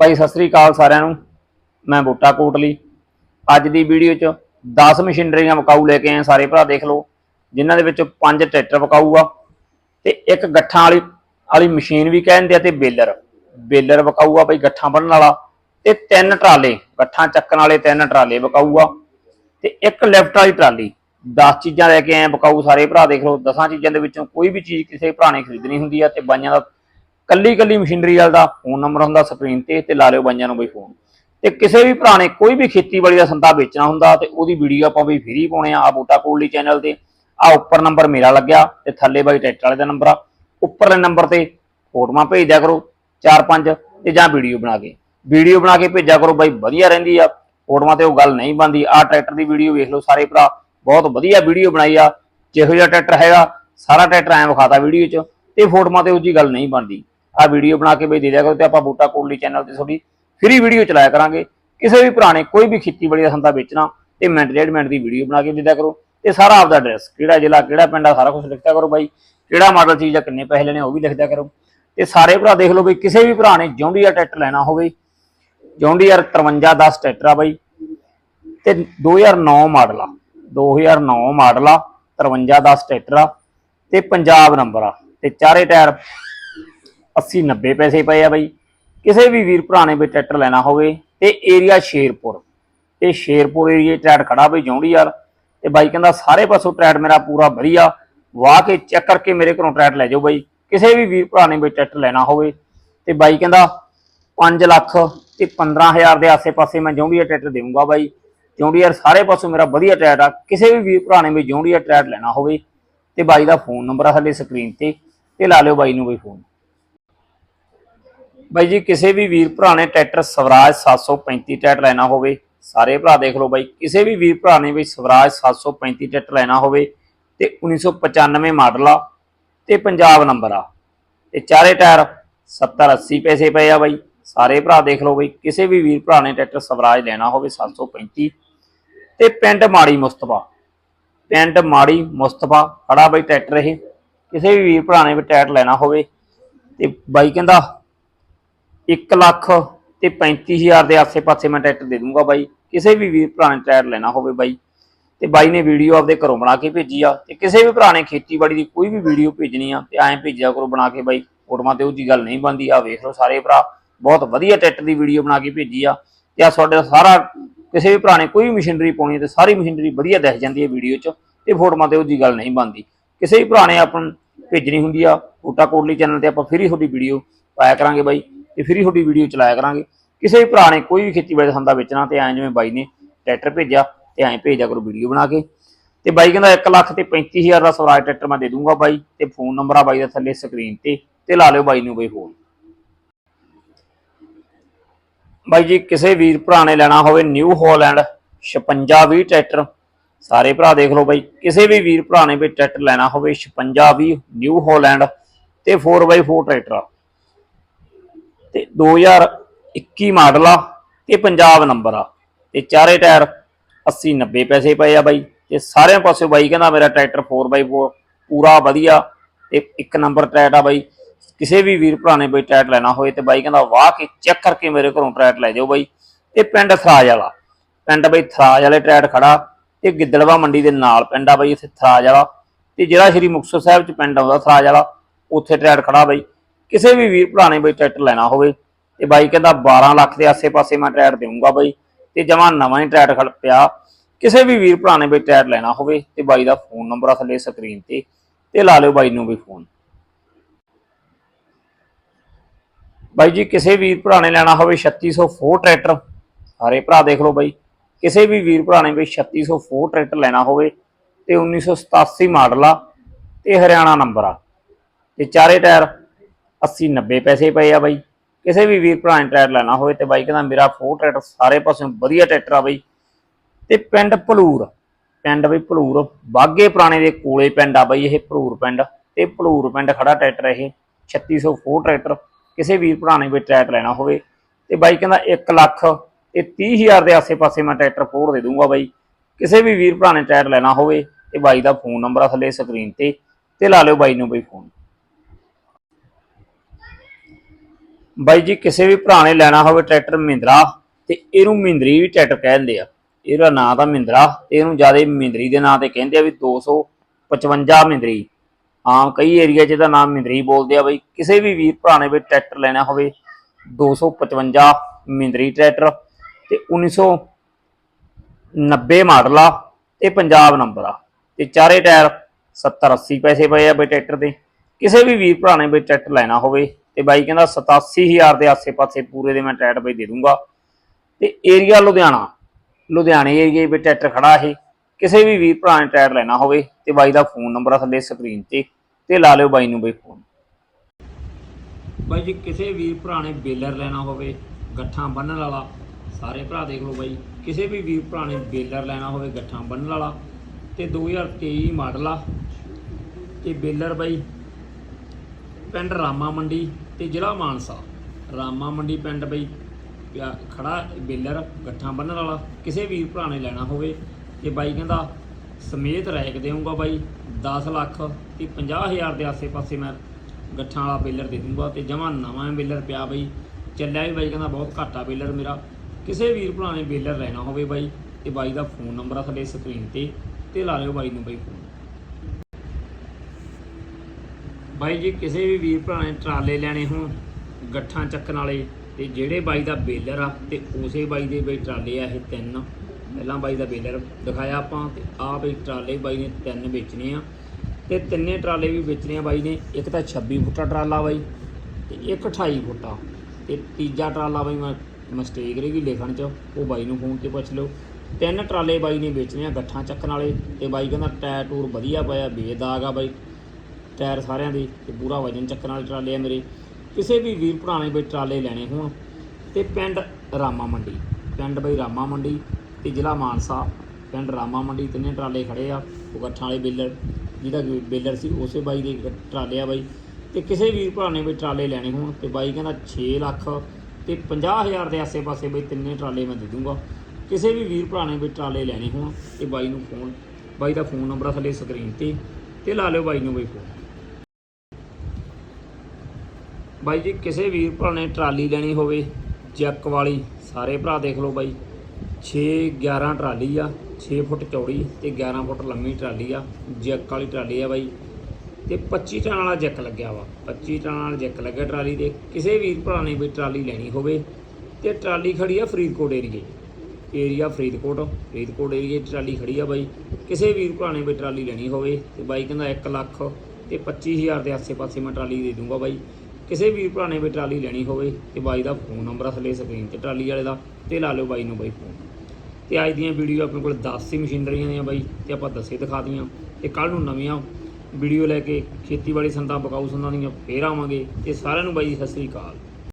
ਭਾਈ ਸਤਿ ਸ੍ਰੀ ਅਕਾਲ ਸਾਰਿਆਂ ਨੂੰ। ਮੈਂ ਬੂਟਾ ਕੋਟਲੀ। ਅੱਜ ਦੀ ਵੀਡੀਓ 'ਚ 10 ਮਸ਼ੀਨਰੀਆਂ ਵਿਕਾਊ ਲੈ ਕੇ ਆਏ ਸਾਰੇ ਭਰਾ, ਦੇਖ ਲਓ। ਜਿਨ੍ਹਾਂ ਦੇ ਵਿੱਚ 5 ਟਰੈਕਟਰ ਵਿਕਾਊ ਆ ਤੇ ਇੱਕ ਗੱਠਾਂ ਵਾਲੀ ਵਾਲੀ ਮਸ਼ੀਨ ਵੀ ਕਹਿੰਦੇ ਆ ਤੇ ਬੇਲਰ। ਬੇਲਰ ਵਿਕਾਊ ਆ ਭਾਈ ਗੱਠਾਂ ਬੰਨਣ ਵਾਲਾ ਤੇ ਤਿੰਨ ਟਰਾਲੇ, ਗੱਠਾਂ ਚੱਕਣ ਵਾਲੇ ਤਿੰਨ ਟਰਾਲੇ ਵਿਕਾਊ ਆ ਤੇ ਇੱਕ ਲਿਫਟ ਵਾਲੀ ਟਰਾਲੀ। 10 ਚੀਜ਼ਾਂ ਲੈ ਕੇ ਆਏ ਆ ਵਿਕਾਊ ਸਾਰੇ ਭਰਾ, ਦੇਖ ਲਓ। 10 ਚੀਜ਼ਾਂ ਦੇ ਵਿੱਚੋਂ ਕੋਈ ਵੀ ਚੀਜ਼ ਕਿਸੇ ਭਰਾ ਨੇ ਖਰੀਦਣੀ ਹੁੰਦੀ ਆ ਤੇ ਬਾਈਆਂ ਦਾ ਕੱਲੀ ਕੱਲੀ ਮਸ਼ੀਨਰੀ ਵਾਲ ਦਾ ਫੋਨ ਨੰਬਰ ਹੁੰਦਾ ਸਕਰੀਨ ਤੇ ਤੇ ਲਾ ਲਿਓ ਬਾਈਆਂ ਨੂੰ ਬਈ ਫੋਨ ਤੇ ਕਿਸੇ ਵੀ ਭਰਾ ਨੇ ਕੋਈ ਵੀ ਖੇਤੀਬਾੜੀ ਦਾ ਸੰਤਾ ਵੇਚਣਾ ਹੁੰਦਾ, ਤੇ ਉਹਦੀ ਵੀਡੀਓ ਆਪਾਂ ਵੀ ਫ੍ਰੀ ਪਾਉਣੇ ਆ ਆ ਬੂਟਾ ਕੋਲੀ ਚੈਨਲ ਤੇ। ਆ ਉੱਪਰ ਨੰਬਰ ਮੇਰਾ ਲੱਗਿਆ, ਤੇ ਥੱਲੇ ਬਾਈ ਟਰੈਕਟਰ ਵਾਲੇ ਦਾ ਨੰਬਰ ਆ। ਉੱਪਰਲੇ ਨੰਬਰ ਤੇ ਫੋਟੋਆਂ ਭੇਜ ਦਿਆ ਕਰੋ 4-5 ਤੇ ਜਾਂ ਵੀਡੀਓ ਬਣਾ ਕੇ। ਵੀਡੀਓ ਬਣਾ ਕੇ ਭੇਜਿਆ ਕਰੋ, ਬਾਈ ਵਧੀਆ ਰਹਿੰਦੀ ਆ। ਫੋਟੋਆਂ ਤੇ ਉਹ ਗੱਲ ਨਹੀਂ ਬਣਦੀ। ਆ ਟਰੈਕਟਰ ਦੀ ਵੀਡੀਓ ਵੇਖ ਲਓ ਸਾਰੇ ਭਰਾ। ਬਹੁਤ ਵਧੀਆ ਵੀਡੀਓ ਬਣਾਈ ਆ। ਜਿਹੋ ਜਿਹਾ ਟਰੈਕਟਰ ਹੈਗਾ, ਸਾਰਾ ਟਰੈਕਟਰ ਐਂ ਵਿਖਾਤਾ ਵੀਡੀਓ 'ਚ, ਤੇ ਫੋਟੋਆਂ ਤੇ ਉਹ ਜੀ ਗੱਲ ਨਹੀਂ ਬਣਦੀ। ਆ ਵੀਡੀਓ ਬਣਾ ਕੇ ਬਈ ਦੇ ਦਿਆ ਕਰੋ ਤੇ ਆਪਾਂ ਬੂਟਾ ਕੋਲੀ ਚੈਨਲ ਤੇ ਤੁਹਾਡੀ ਫ੍ਰੀ ਵੀਡੀਓ ਚਲਾਇਆ ਕਰਾਂਗੇ। ਕਿਸੇ ਵੀ ਭਰਾ ਨੇ ਕੋਈ ਵੀ ਖੇਤੀਬਾੜੀ ਦਾ ਸੰਦਾ ਵੇਚਣਾ ਤੇ ਮਿੰਟ ਡੇਢ ਮਿੰਟ ਦੀ ਵੀਡੀਓ ਬਣਾ ਕੇ ਦੇ ਦਿਆ ਕਰੋ। ਤੇ ਸਾਰਾ ਆਪਦਾ ਐਡਰੈਸ ਕਿਹੜਾ ਜ਼ਿਲ੍ਹਾ, ਕਿਹੜਾ ਪਿੰਡ ਆ, ਸਾਰਾ ਕੁਝ ਲਿਖਿਆ ਕਰੋ ਬਾਈ। ਕਿਹੜਾ ਮਾਡਲ ਚੀਜ਼ ਆ, ਕਿੰਨੇ ਪੈਸੇ ਲੈਣੇ, ਉਹ ਵੀ ਲਿਖ ਕਰੋ। ਤੇ ਸਾਰੇ ਭਰਾ ਦੇਖ ਲਓ ਬਈ, ਕਿਸੇ ਵੀ ਭਰਾ ਨੇ ਜੌਂਡੀਆ ਟਰੈਕਟਰ ਲੈਣਾ ਹੋਵੇ ਜੌਂਡੀਆਰ 5310 ਟਰੈਕਟਰ ਆ ਬਾਈ। ਤੇ 2009 ਮਾਡਲ ਆ 2009 ਮਾਡਲ ਆ 5310 ਟਰੈਕਟਰ ਆ, ਤੇ ਪੰਜਾਬ ਨੰਬਰ ਆ, ਤੇ ਚਾਰੇ ਟਾਇਰ 80 90 ਪੈਸੇ ਪਏ ਆ ਬਾਈ। ਕਿਸੇ ਵੀ ਵੀਰ ਭਰਾ ਨੇ ਵੀ ਟਰੈਕਟਰ ਲੈਣਾ ਹੋਵੇ, ਤੇ ਏਰੀਆ ਸ਼ੇਰਪੁਰ। ਇਹ ਸ਼ੇਰਪੁਰ ਏਰੀਏ ਟਰੈਕਟਰ ਖੜਾ ਬਈ ਜੌਂਡੀ ਯਾਰ। ਤੇ ਬਾਈ ਕਹਿੰਦਾ, ਸਾਰੇ ਪਾਸੋਂ ਟਰੈਕਟਰ ਮੇਰਾ ਪੂਰਾ ਵਧੀਆ। ਵਾਹ ਕੇ ਚੈੱਕ ਕਰਕੇ ਮੇਰੇ ਘਰੋਂ ਟਰੈਕਟਰ ਲੈ ਜਾਓ ਬਾਈ। ਕਿਸੇ ਵੀ ਵੀਰ ਭਰਾ ਨੇ ਵੀ ਟਰੈਕਟਰ ਲੈਣਾ ਹੋਵੇ। ਤੇ ਬਾਈ ਕਹਿੰਦਾ 5 ਲੱਖ ਤੇ 15000 ਦੇ ਆਸੇ-ਪਾਸੇ ਮੈਂ ਜੌਂਡੀਆ ਟਰੈਕਟਰ ਦੇਵਾਂਗਾ ਬਾਈ। ਜੌਂਡੀਆ ਸਾਰੇ ਪਾਸੋਂ ਮੇਰਾ ਵਧੀਆ ਟਰੈਕਟਰ ਆ। ਕਿਸੇ ਵੀ ਵੀਰ ਭਰਾ ਨੇ ਵੀ ਜੌਂਡੀਆ ਟਰੈਕਟਰ ਲੈਣਾ ਹੋਵੇ। ਤੇ ਬਾਈ ਦਾ ਫੋਨ ਨੰਬਰ ਆ ਸਾਡੇ ਸਕਰੀਨ ਤੇ। ਤੇ ਲਾ ਲਿਓ ਬਾਈ ਨੂੰ ਬਈ ਫੋਨ। ਬਾਈ ਜੀ, ਕਿਸੇ ਵੀ ਵੀਰ ਭਰਾ ਨੇ ਟਰੈਕਟਰ ਸਵਰਾਜ 735 ਟਰੈਕਟਰ ਲੈਣਾ ਹੋਵੇ, ਸਾਰੇ ਭਰਾ ਦੇਖ ਲਓ ਬਾਈ, ਕਿਸੇ ਵੀ ਵੀਰ ਭਰਾ ਨੇ ਵੀ ਸਵਰਾਜ 735 ਟਰੈਕਟਰ ਲੈਣਾ ਹੋਵੇ, ਤੇ 1995 ਮਾਡਲ ਆ, ਤੇ ਪੰਜਾਬ ਨੰਬਰ ਆ। ਤੇ ਚਾਰੇ ਟਾਇਰ 70 80 ਪੈਸੇ ਪਏ ਆ ਬਾਈ, ਸਾਰੇ ਭਰਾ ਦੇਖ ਲਓ ਬਾਈ, ਕਿਸੇ ਵੀ ਵੀਰ ਭਰਾ ਨੇ ਟਰੈਕਟਰ ਸਵਰਾਜ ਲੈਣਾ ਹੋਵੇ 735 ਤੇ ਪਿੰਡ ਮਾੜੀ ਮੁਸਤਫਾ, ਪਿੰਡ ਮਾੜੀ ਮੁਸਤਫਾ, ਖੜਾ ਬਾਈ ਟਰੈਕਟਰ ਇਹ, ਕਿਸੇ ਵੀ ਵੀਰ ਭਰਾ ਨੇ ਵੀ ਟਰੈਕਟਰ ਲੈਣਾ ਹੋਵੇ, ਤੇ ਬਾਈ ਕਹਿੰਦਾ 1 ਲੱਖ ਤੇ 35000 ਦੇ ਆਸੇ-ਪਾਸੇ ਮੈਂ ਟਰੈਕਟਰ ਦੇ ਦੂੰਗਾ ਬਾਈ। ਕਿਸੇ ਵੀ ਵੀਰ ਭਰਾ ਨੇ ਟਰੈਕਟਰ ਲੈਣਾ ਹੋਵੇ ਬਾਈ। ਤੇ ਬਾਈ ਨੇ ਵੀਡੀਓ ਆਪਦੇ ਘਰੋਂ ਬਣਾ ਕੇ ਭੇਜੀ ਆ। ਤੇ ਕਿਸੇ ਵੀ ਭਰਾ ਨੇ ਖੇਤੀਬਾੜੀ ਦੀ ਕੋਈ ਵੀ ਵੀਡੀਓ ਭੇਜਣੀ ਆ ਤੇ ਐਂ ਭੇਜਿਆ ਕਰੋ ਬਣਾ ਕੇ ਬਾਈ। ਫੋਟੋਆਂ ਤੇ ਉਹ ਜੀ ਗੱਲ ਨਹੀਂ ਬਣਦੀ। ਆ ਵੇਖ ਲਓ ਸਾਰੇ ਭਰਾ, ਬਹੁਤ ਵਧੀਆ ਟਰੈਕਟਰ ਦੀ ਵੀਡੀਓ ਬਣਾ ਕੇ ਭੇਜੀ ਆ। ਤੇ ਆ ਤੁਹਾਡੇ ਸਾਰਾ ਕਿਸੇ ਵੀ ਭਰਾ ਨੇ ਕੋਈ ਵੀ ਮਸ਼ੀਨਰੀ ਪਾਉਣੀ ਤੇ ਸਾਰੀ ਮਸ਼ੀਨਰੀ ਵਧੀਆ ਦਿਖ ਜਾਂਦੀ ਹੈ ਵੀਡੀਓ 'ਚ ਤੇ ਫੋਟੋਆਂ ਤੇ ਉਹ ਜੀ ਗੱਲ ਨਹੀਂ ਬਣਦੀ। ਕਿਸੇ ਵੀ ਭਰਾ ਨੇ ਆਪਾਂ ਭੇਜਣੀ ਹੁੰਦੀ ਆ। ਕੋਟਾ ਕੋਟਲੀ ਚੈਨਲ ਤੇ ਆਪਾਂ ਫ੍ਰੀ ਤੁਹਾਡੀ ਵੀਡੀਓ ਪਾਇਆ ਕਰਾਂਗੇ ਬਾਈ। ਤੇ ਫ੍ਰੀ ਤੁਹਾਡੀ ਵੀਡੀਓ ਚਲਾਇਆ ਕਰਾਂਗੇ। ਕਿਸੇ ਵੀ ਭਰਾ ਨੇ ਕੋਈ ਵੀ ਖੇਤੀਬਾੜੀ ਦਾ ਧੰਦਾ ਵੇਚਣਾ ਤੇ ਐਂ ਜਿਵੇਂ ਬਾਈ ਨੇ ਟਰੈਕਟਰ ਭੇਜਿਆ, ਤੇ ਐਂ ਭੇਜਿਆ ਕਰੋ ਵੀਡੀਓ ਬਣਾ ਕੇ। ਤੇ ਬਾਈ ਕਹਿੰਦਾ 1 ਲੱਖ ਤੇ 35000 ਦਾ ਸਵਰਾਜ ਟਰੈਕਟਰ ਮੈਂ ਦੇ ਦੂੰਗਾ ਬਾਈ, ਤੇ ਫੋਨ ਨੰਬਰ ਆ ਬਾਈ ਦਾ ਥੱਲੇ ਸਕਰੀਨ ਤੇ ਤੇ ਲਾ ਲਿਓ ਬਾਈ ਨੂੰ ਬਈ ਫੋਨ। ਬਾਈ ਜੀ, ਕਿਸੇ ਵੀਰ ਭਰਾ ਨੇ ਲੈਣਾ ਹੋਵੇ ਨਿਊ ਹਾਲੈਂਡ 5620 ਟਰੈਕਟਰ, ਸਾਰੇ ਭਰਾ ਦੇਖ ਲਓ ਬਾਈ। ਕਿਸੇ ਵੀ ਵੀਰ ਭਰਾ ਨੇ ਵੀ ਟਰੈਕਟਰ ਲੈਣਾ ਹੋਵੇ 5620 ਨਿਊ ਹਾਲੈਂਡ ਤੇ 4x4 ਟਰੈਕਟਰ ਆ। ਤੇ 2021 ਮਾਡਲ ਆ ਤੇ ਪੰਜਾਬ ਨੰਬਰ ਆ। ਤੇ ਚਾਰੇ ਟਾਇਰ 80 90 ਪੈਸੇ ਪਏ ਆ ਬਾਈ। ਤੇ ਸਾਰਿਆਂ ਪਾਸੇ ਬਾਈ ਕਹਿੰਦਾ ਮੇਰਾ ਟਰੈਕਟਰ 4x4 ਪੂਰਾ ਵਧੀਆ ਤੇ ਇੱਕ ਨੰਬਰ ਟਰੈਕਟਰ ਆ ਬਾਈ। ਕਿਸੇ ਵੀ ਵੀਰ ਭਰਾ ਨੇ ਬਈ ਟਰੈਕਟਰ ਲੈਣਾ ਹੋਏ ਤੇ ਬਾਈ ਕਹਿੰਦਾ ਵਾਹ ਕੇ ਚੈੱਕ ਕਰਕੇ ਮੇਰੇ ਘਰੋਂ ਟਰੈਕਟ ਲੈ ਜਾਓ ਬਾਈ। ਇਹ ਪਿੰਡ ਥਰਾਜ ਵਾਲਾ, ਪਿੰਡ ਬਈ ਥਰਾਜ ਵਾਲੇ ਟਰੈਕਟਰ ਖੜਾ ਤੇ ਗਿੱਦੜਵਾ ਮੰਡੀ ਦੇ ਨਾਲ ਪਿੰਡ ਆ ਬਾਈ ਇੱਥੇ ਥਰਾਜ ਵਾਲਾ। ਤੇ ਜਿਹੜਾ ਸ਼੍ਰੀ ਮੁਕਤਸਰ ਸਾਹਿਬ ਚ ਪਿੰਡ ਆਉਂਦਾ ਥਰਾਜ ਵਾਲਾ, ਉੱਥੇ ਟਰੈਕਟਰ ਖੜਾ ਬਾਈ। ਕਿਸੇ ਵੀ ਵੀਰ ਭਰਾ ਨੇ ਬਈ ਟਰੈਕਟਰ ਲੈਣਾ ਹੋਵੇ ਤੇ ਬਾਈ ਕਹਿੰਦਾ 12 ਲੱਖ ਦੇ ਆਸੇ-ਪਾਸੇ ਮੈਂ ਟਰੈਕਟਰ ਦੇਵਾਂਗਾ ਬਾਈ ਤੇ ਜਮਾ ਨਵਾਂ ਹੀ ਟਰੈਕਟਰ ਖੜ ਪਿਆ। ਕਿਸੇ ਵੀ ਵੀਰ ਭਰਾ ਨੇ ਬਈ ਟਰੈਕਟਰ ਲੈਣਾ ਹੋਵੇ ਤੇ ਬਾਈ ਦਾ ਫੋਨ ਨੰਬਰ ਆ ਥੱਲੇ ਸਕਰੀਨ ਤੇ ਤੇ ਲਾ ਲਿਓ ਬਾਈ ਨੂੰ ਵੀ ਫੋਨ। ਬਾਈ ਜੀ, ਕਿਸੇ ਵੀਰ ਭਰਾ ਨੇ ਲੈਣਾ ਹੋਵੇ 3604 ਟਰੈਕਟਰ, ਸਾਰੇ ਭਰਾ ਦੇਖ ਲਓ ਬਾਈ। ਕਿਸੇ ਵੀ ਵੀਰ ਭਰਾ ਨੇ ਬਈ 3604 ਟਰੈਕਟਰ ਲੈਣਾ ਹੋਵੇ ਤੇ 1987 ਮਾਡਲ ਆ ਤੇ ਹਰਿਆਣਾ ਨੰਬਰ ਆ। ਤੇ ਚਾਰੇ ਟਾਇਰ 80 90 ਪੈਸੇ ਪਏ ਆ ਬਾਈ। ਕਿਸੇ ਵੀ ਵੀਰ ਭਰਾ ਨੇ ਟਰੈਕਟਰ ਲੈਣਾ ਹੋਵੇ ਤੇ ਬਾਈ ਕਹਿੰਦਾ ਮੇਰਾ ਫੋਰ ਟਰੈਕਟਰ ਸਾਰੇ ਪਾਸਿਓਂ ਵਧੀਆ ਟਰੈਕਟਰ ਆ ਬਾਈ। ਤੇ ਪਿੰਡ ਭਲੂਰ, ਪਿੰਡ ਬਈ ਭਲੂਰ, ਬਾਗੇ ਪੁਰਾਣੇ ਦੇ ਕੋਲੇ ਪਿੰਡ ਆ ਬਾਈ ਇਹ ਭਲੂਰ ਪਿੰਡ। ਤੇ ਭਲੂਰ ਪਿੰਡ ਖੜਾ ਟਰੈਕਟਰ ਇਹ 3604 ਟਰੈਕਟਰ। ਕਿਸੇ ਵੀਰ ਭਰਾ ਨੇ ਵੀ ਟਰੈਕਟਰ ਲੈਣਾ ਹੋਵੇ ਤੇ ਬਾਈ ਕਹਿੰਦਾ 1 ਲੱਖ ਤੇ 30000 ਦੇ ਆਸੇ-ਪਾਸੇ ਮੈਂ ਟਰੈਕਟਰ ਫੋੜ ਦੇ ਦੂੰਗਾ ਬਾਈ। ਕਿਸੇ ਵੀ ਵੀਰ ਭਰਾ ਨੇ ਟਰੈਕਟਰ ਲੈਣਾ ਹੋਵੇ ਤੇ ਬਾਈ ਦਾ ਫੋਨ ਨੰਬਰ ਆ ਥੱਲੇ ਸਕਰੀਨ ਤੇ ਤੇ ਲਾ ਲਿਓ ਬਾਈ ਨੂੰ ਬਈ ਫੋਨ। ਬਾਈ ਜੀ, ਕਿਸੇ ਵੀ ਭਰਾ ਨੇ ਲੈਣਾ ਹੋਵੇ ਟਰੈਕਟਰ ਮਹਿੰਦਰਾ, ਤੇ ਇਹਨੂੰ ਮਹਿੰਦਰੀ ਵੀ ਟਰੈਕਟਰ ਕਹਿੰਦੇ ਆ। ਇਹਦਾ ਨਾਂ ਤਾਂ ਮਹਿੰਦਰਾ, ਤੇ ਇਹਨੂੰ ਜ਼ਿਆਦਾ ਮਹਿੰਦਰੀ ਦੇ ਨਾਂ ਤੇ ਕਹਿੰਦੇ ਆ ਵੀ 255 ਮਹਿੰਦਰੀ। ਆਮ ਕਈ ਏਰੀਆ 'ਚ ਇਹਦਾ ਨਾਮ ਮਹਿੰਦਰੀ ਬੋਲਦੇ ਆ ਬਾਈ। ਕਿਸੇ ਵੀ ਵੀਰ ਭਰਾ ਨੇ ਵੀ ਟਰੈਕਟਰ ਲੈਣਾ ਹੋਵੇ 255 ਮਹਿੰਦਰੀ ਟਰੈਕਟਰ, ਤੇ 1990 ਮਾਡਲ ਆ, ਤੇ ਪੰਜਾਬ ਨੰਬਰ ਆ। ਤੇ ਚਾਰੇ ਟਾਇਰ 70 80 ਪੈਸੇ ਪਏ ਆ ਬਈ ਟਰੈਕਟਰ ਦੇ। ਕਿਸੇ ਵੀ ਵੀਰ ਭਰਾ ਨੇ ਬਈ ਟਰੈਕਟਰ ਲੈਣਾ ਹੋਵੇ ਤੇ ਬਾਈ ਕਹਿੰਦਾ 87000 ਦੇ ਆਸੇ-ਪਾਸੇ ਪੂਰੇ ਦੇ ਮੈਂ ਟਰੈਕਟਰ ਬਾਈ ਦੇ ਦੂੰਗਾ। ਤੇ ਏਰੀਆ ਲੁਧਿਆਣਾ। ਲੁਧਿਆਣੇ ਏਰੀਏ ਵਿੱਚ ਟਰੈਕਟਰ ਖੜਾ ਇਹ। ਕਿਸੇ ਵੀ ਵੀਰ ਭਰਾ ਨੇ ਟਰੈਕਟਰ ਲੈਣਾ ਹੋਵੇ ਤੇ ਬਾਈ ਦਾ ਫੋਨ ਨੰਬਰ ਆ ਥੱਲੇ ਸਕਰੀਨ ਤੇ ਤੇ ਲਾ ਲਿਓ ਬਾਈ ਨੂੰ ਬਈ ਫੋਨ। ਬਾਈ ਜੀ, ਕਿਸੇ ਵੀਰ ਭਰਾ ਨੇ ਬੇਲਰ ਲੈਣਾ ਹੋਵੇ, ਗੱਠਾਂ ਬੰਨਣ ਵਾਲਾ, ਸਾਰੇ ਭਰਾ ਦੇਖ ਲਓ ਬਾਈ। ਕਿਸੇ ਵੀ ਵੀਰ ਭਰਾ ਨੇ ਬੇਲਰ ਲੈਣਾ ਹੋਵੇ, ਗੱਠਾਂ ਬੰਨਣ ਵਾਲਾ ਤੇ 2023 ਮਾਡਲ ਆ। ਤੇ ਬੇਲਰ ਬਾਈ, ਪਿੰਡ ਰਾਮਾ ਮੰਡੀ ਤੇ ਜ਼ਿਲ੍ਹਾ ਮਾਨਸਾ। ਰਾਮਾ ਮੰਡੀ ਪਿੰਡ ਬਈ, ਪਿਆ- ਖੜਾ ਬੇਲਰ, ਗੱਠਾਂ ਬੰਨਣ ਵਾਲਾ। ਕਿਸੇ ਵੀਰ ਭਰਾ ਨੇ ਲੈਣਾ ਹੋਵੇ ਤੇ ਬਾਈ ਕਹਿੰਦਾ, ਸਮੇਤ ਰੈਕ ਦੇਊਂਗਾ ਬਾਈ 10 ਲੱਖ ਤੇ 50000 ਦੇ ਆਸੇ-ਪਾਸੇ ਮੈਂ ਗੱਠਾਂ ਵਾਲਾ ਬੇਲਰ ਦੇ ਦੂੰਗਾ ਤੇ ਜਮਾ ਨਵਾਂ ਬੇਲਰ ਪਿਆ ਬਾਈ। ਚੱਲਿਆ ਵੀ ਬਾਈ ਕਹਿੰਦਾ, ਬਹੁਤ ਘਾਟਾ ਬੇਲਰ ਮੇਰਾ। ਕਿਸੇ ਵੀਰ ਭਰਾ ਨੇ ਬੇਲਰ ਲੈਣਾ ਹੋਵੇ ਬਾਈ ਤੇ ਬਾਈ ਦਾ ਫੋਨ ਨੰਬਰ ਆ ਥੱਲੇ ਸਕਰੀਨ ਤੇ ਤੇ ਲਾ ਲਿਓ ਬਾਈ ਨੂੰ ਬਾਈ ਫੋਨ। ਬਾਈ ਜੀ, ਕਿਸੇ ਵੀ ਵੀਰ ਭਰਾ ਨੇ ਟਰਾਲੇ ਲੈਣੇ ਹੋਣ, ਗੱਠਾਂ ਚੱਕਣ ਵਾਲੇ, ਤੇ ਜਿਹੜੇ ਬਾਈ ਦਾ ਬੇਲਰ ਆ, ਤੇ ਉਸੇ ਬਾਈ ਦੇ ਬਈ ਟਰਾਲੇ ਆ ਇਹ ਤਿੰਨ। ਪਹਿਲਾਂ ਬਾਈ ਦਾ ਬੇਲਰ ਦਿਖਾਇਆ ਆਪਾਂ, ਤੇ ਆ ਬਈ ਟਰਾਲੇ ਬਾਈ ਨੇ ਤਿੰਨ ਵੇਚਣੇ ਆ। ਤੇ ਤਿੰਨੇ ਟਰਾਲੇ ਵੀ ਵੇਚਣੇ ਆ ਬਾਈ ਨੇ, ਇੱਕ ਤਾਂ 26 ਫੁੱਟਾ ਟਰਾਲਾ ਬਾਈ, ਤੇ ਇੱਕ 28 ਫੁੱਟਾ। ਤੇ ਤੀਜਾ ਟਰਾਲਾ ਬਾਈ ਮੈਂ ਮਿਸਟੇਕ ਰਹੀ ਲਿਖਣ ਚ, ਉਹ ਬਾਈ ਨੂੰ ਫੋਨ ਤੇ ਪੁੱਛ ਲਓ। ਤਿੰਨ ਟਰਾਲੇ ਬਾਈ ਨੇ ਵੇਚਣੇ ਆ ਗੱਠਾਂ ਚੱਕਣ ਵਾਲੇ, ਤੇ ਬਾਈ ਕਹਿੰਦਾ ਟਾਇਰ ਟੂਰ ਵਧੀਆ ਪਾਇਆ ਬੇਦਾਗ ਆ ਬਾਈ। ਟਾਇਰ ਸਾਰਿਆਂ ਦੇ ਤੇ ਪੂਰਾ ਵਜਨ ਚੱਕਣ ਵਾਲੇ ਟਰਾਲੇ ਆ ਮੇਰੇ। ਕਿਸੇ ਵੀ ਵੀਰ ਭਰਾ ਨੇ ਕੋਈ ਟਰਾਲੇ ਲੈਣੇ ਹੋਣ ਤੇ ਪਿੰਡ ਰਾਮਾ ਮੰਡੀ, ਪਿੰਡ ਬਈ ਰਾਮਾ ਮੰਡੀ ਤੇ ਜ਼ਿਲ੍ਹਾ ਮਾਨਸਾ, ਪਿੰਡ ਰਾਮਾ ਮੰਡੀ ਤਿੰਨੇ ਟਰਾਲੇ ਖੜੇ ਆ, ਉਹ ਗੱਠਾਂ ਵਾਲੇ ਬੇਲਰ, ਜਿਹਦਾ ਕਿ ਬੇਲਰ ਸੀ, ਉਸੇ ਬਾਈ ਦੇ ਟਰਾਲੇ ਆ ਬਾਈ। ਤੇ ਕਿਸੇ ਵੀਰ ਭਰਾ ਨੇ ਬਈ ਟਰਾਲੇ ਲੈਣੇ ਹੋਣ ਤੇ ਬਾਈ ਕਹਿੰਦਾ 6 ਲੱਖ ਤੇ 50000 ਦੇ ਆਸੇ-ਪਾਸੇ ਬਈ ਤਿੰਨੇ ਟਰਾਲੇ ਮੈਂ ਦੇ ਦੂੰਗਾ। ਕਿਸੇ ਵੀ ਵੀਰ ਭਰਾ ਨੇ ਬਈ ਟਰਾਲੇ ਲੈਣੇ ਹੋਣ ਤੇ ਬਾਈ ਨੂੰ ਫੋਨ, ਬਾਈ ਦਾ ਫੋਨ ਨੰਬਰ ਆ ਥੱਲੇ ਸਕਰੀਨ ਤੇ ਤੇ ਲਾ ਲਿਓ ਬਾਈ ਨੂੰ ਬਈ ਫੋਨ। ਬਾਈ ਜੀ, ਕਿਸੇ ਵੀਰ ਭਰਾ ਨੇ ਟਰਾਲੀ ਲੈਣੀ ਹੋਵੇ, ਜੈਕ ਵਾਲੀ, ਸਾਰੇ ਭਰਾ ਦੇਖ ਲਓ ਬਾਈ। 6 11 ਟਰਾਲੀ ਆ 6 ਫੁੱਟ ਚੌੜੀ ਤੇ 11 ਫੁੱਟ ਲੰਮੀ ਟਰਾਲੀ ਆ, ਜੈਕ ਵਾਲੀ ਟਰਾਲੀ ਆ ਬਾਈ। ਤੇ 25 ਟਨ ਵਾਲਾ ਜੈਕ ਲੱਗਿਆ ਵਾ। 25 ਟਨ ਵਾਲਾ ਜੈਕ ਲੱਗਿਆ ਟਰਾਲੀ ਦੇ ਕਿਸੇ ਵੀਰ ਭਰਾ ਨੇ ਵੀ ਟਰਾਲੀ ਲੈਣੀ ਹੋਵੇ ਤੇ ਟਰਾਲੀ ਖੜੀ ਆ ਫਰੀਦਕੋਟ ਏਰੀਏ। ਏਰੀਆ ਫਰੀਦਕੋਟ ਫਰੀਦਕੋਟ ਏਰੀਏ 'ਚ ਟਰਾਲੀ ਖੜੀ ਆ ਬਾਈ। ਕਿਸੇ ਵੀਰ ਭਰਾ ਨੇ ਵੀ ਟਰਾਲੀ ਲੈਣੀ ਹੋਵੇ ਤੇ ਬਾਈ ਕਹਿੰਦਾ 1 ਲੱਖ ਤੇ 25000 ਦੇ ਆਸੇ-ਪਾਸੇ ਮੈਂ ਟਰਾਲੀ ਦੇ ਦੂੰਗਾ ਬਾਈ। ਕਿਸੇ ਵੀਰ ਭਰਾ ਨੇ ਵੀ ਟਰਾਲੀ ਲੈਣੀ ਹੋਵੇ ਤੇ ਬਾਈ ਦਾ ਫੋਨ ਨੰਬਰ ਆ ਥੱਲੇ ਸਕਰੀਨ ਤੇ, ਟਰਾਲੀ ਵਾਲੇ ਦਾ, ਤੇ ਲਾ ਲਿਓ ਬਾਈ ਨੂੰ ਬਾਈ ਫੋਨ। ਤੇ ਅੱਜ ਦੀਆਂ ਵੀਡੀਓ ਆਪਣੇ ਕੋਲ 10 ਸੀ ਮਸ਼ੀਨਰੀਆਂ ਦੀਆਂ ਬਾਈ, ਤੇ ਆਪਾਂ ਦੱਸੇ ਦਿਖਾ ਦੀਆਂ ਤੇ ਕੱਲ ਨੂੰ ਨਵੀਆਂ ਵੀਡੀਓ ਲੈ ਕੇ ਖੇਤੀਬਾੜੀ ਸੰਦਾਂ, ਬਕਾਊ ਸੰਦਾਂ ਦੀਆਂ ਫੇਰ ਆਵਾਂਗੇ। ਤੇ ਸਾਰਿਆਂ ਨੂੰ ਬਾਈ ਸਤਿ ਸ੍ਰੀ ਅਕਾਲ।